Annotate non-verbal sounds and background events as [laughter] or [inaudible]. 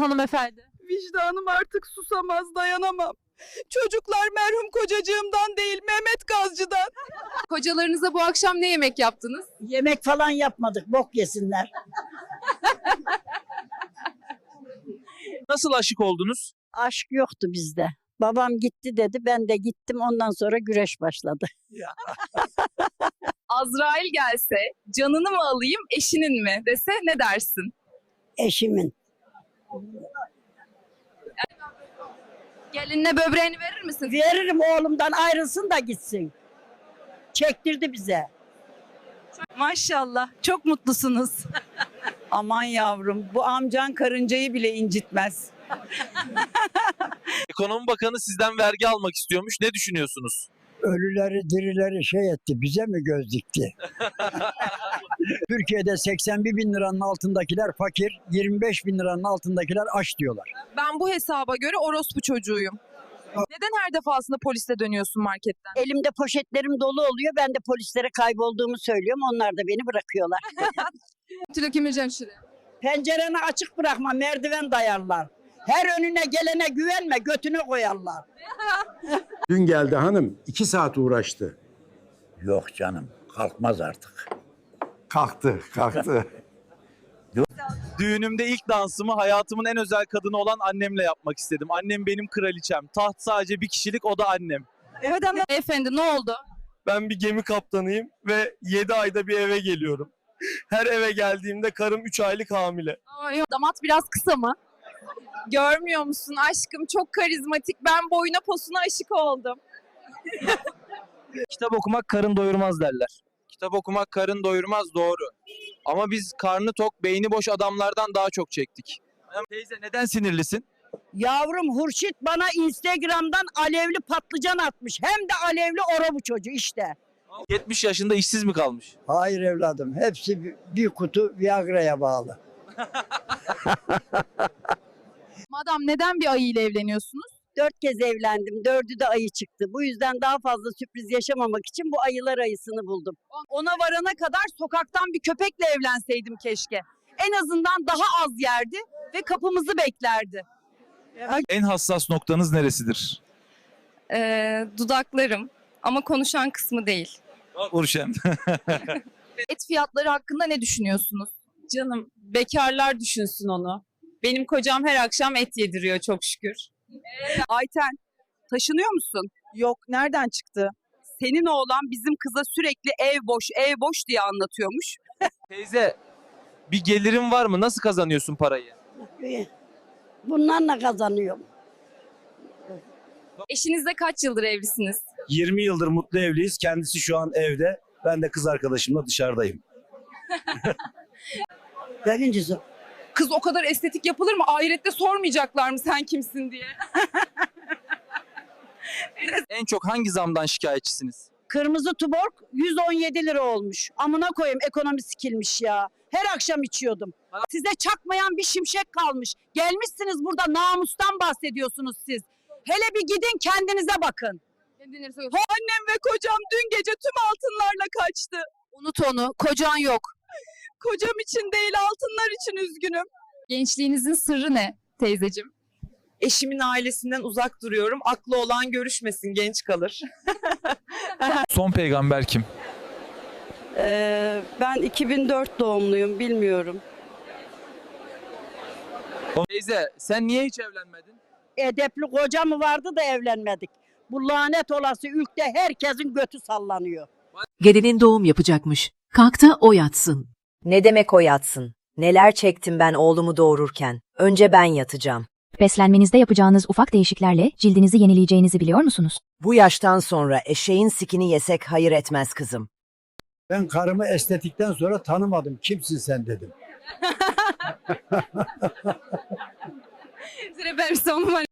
hanımefendi? Vicdanım artık susamaz dayanamam. Çocuklar merhum kocacığımdan değil Mehmet Gazcı'dan. [laughs] Kocalarınıza bu akşam ne yemek yaptınız? Yemek falan yapmadık. Bok yesinler. Nasıl aşık oldunuz? Aşk yoktu bizde. Babam gitti dedi. Ben de gittim. Ondan sonra güreş başladı. [laughs] Azrail gelse canını mı alayım eşinin mi dese ne dersin? Eşimin. Gelinine böbreğini verir misin? Veririm oğlumdan ayrılsın da gitsin. Çektirdi bize. Maşallah çok mutlusunuz. [laughs] Aman yavrum bu amcan karıncayı bile incitmez. Ekonomi Bakanı sizden vergi almak istiyormuş. Ne düşünüyorsunuz? Ölüleri dirileri şey etti bize mi göz dikti? [laughs] Türkiye'de 81 bin liranın altındakiler fakir, 25 bin liranın altındakiler aç diyorlar. Ben bu hesaba göre orospu çocuğuyum. Neden her defasında polise dönüyorsun marketten? Elimde poşetlerim dolu oluyor. Ben de polislere kaybolduğumu söylüyorum. Onlar da beni bırakıyorlar. Tülay Emircan şuraya. Pencereni açık bırakma. Merdiven dayarlar. Her önüne gelene güvenme. Götüne koyarlar. [laughs] Dün geldi hanım. iki saat uğraştı. Yok canım kalkmaz artık. Kalktı, kalktı. Düğünümde ilk dansımı hayatımın en özel kadını olan annemle yapmak istedim. Annem benim kraliçem. Taht sadece bir kişilik o da annem. Evet hanım. Efendi ne oldu? Ben bir gemi kaptanıyım ve 7 ayda bir eve geliyorum. Her eve geldiğimde karım 3 aylık hamile. Aa, yok. Damat biraz kısa mı? Görmüyor musun aşkım çok karizmatik. Ben boyuna posuna aşık oldum. Kitap okumak karın doyurmaz derler. Kitap okumak karın doyurmaz doğru. Ama biz karnı tok, beyni boş adamlardan daha çok çektik. Teyze neden sinirlisin? Yavrum Hurşit bana Instagram'dan alevli patlıcan atmış. Hem de alevli orobu çocuğu işte. 70 yaşında işsiz mi kalmış? Hayır evladım hepsi bir- bir kutu Viagra'ya bağlı. [laughs] Madam neden bir ayı ile evleniyorsunuz? Dört kez evlendim. Dördü de ayı çıktı. Bu yüzden daha fazla sürpriz yaşamamak için bu ayılar ayısını buldum. Ona varana kadar sokaktan bir köpekle evlenseydim keşke. En azından daha az yerdi ve kapımızı beklerdi. En hassas noktanız neresidir? Ee, dudaklarım ama konuşan kısmı değil. Urşen. [laughs] Et fiyatları hakkında ne düşünüyorsunuz? Canım bekarlar düşünsün onu. Benim kocam her akşam et yediriyor çok şükür. Ayten taşınıyor musun? Yok nereden çıktı? Senin oğlan bizim kıza sürekli ev boş ev boş diye anlatıyormuş. [laughs] Teyze bir gelirin var mı? Nasıl kazanıyorsun parayı? Bunlarla kazanıyorum. Eşinizle kaç yıldır evlisiniz? 20 yıldır mutlu evliyiz. Kendisi şu an evde. Ben de kız arkadaşımla dışarıdayım. Birincisi Kız o kadar estetik yapılır mı? Ahirette sormayacaklar mı sen kimsin diye? [laughs] En çok hangi zamdan şikayetçisiniz? Kırmızı tuborg 117 lira olmuş. Amına koyayım ekonomi sikilmiş ya. Her akşam içiyordum. Size çakmayan bir şimşek kalmış. Gelmişsiniz burada namustan bahsediyorsunuz siz. Hele bir gidin kendinize bakın. Annem ve kocam dün gece tüm altınlarla kaçtı. Unut onu. Kocan yok. Kocam için değil altınlar için üzgünüm. Gençliğinizin sırrı ne teyzeciğim? Eşimin ailesinden uzak duruyorum. Aklı olan görüşmesin genç kalır. [laughs] Son peygamber kim? Ee, ben 2004 doğumluyum bilmiyorum. Teyze sen niye hiç evlenmedin? Edepli koca mı vardı da evlenmedik. Bu lanet olası ülkede herkesin götü sallanıyor. Gelinin doğum yapacakmış. Kalk da o yatsın. Ne demek o yatsın? Neler çektim ben oğlumu doğururken. Önce ben yatacağım. Beslenmenizde yapacağınız ufak değişiklerle cildinizi yenileyeceğinizi biliyor musunuz? Bu yaştan sonra eşeğin sikini yesek hayır etmez kızım. Ben karımı estetikten sonra tanımadım. Kimsin sen dedim. [laughs] Sıra var.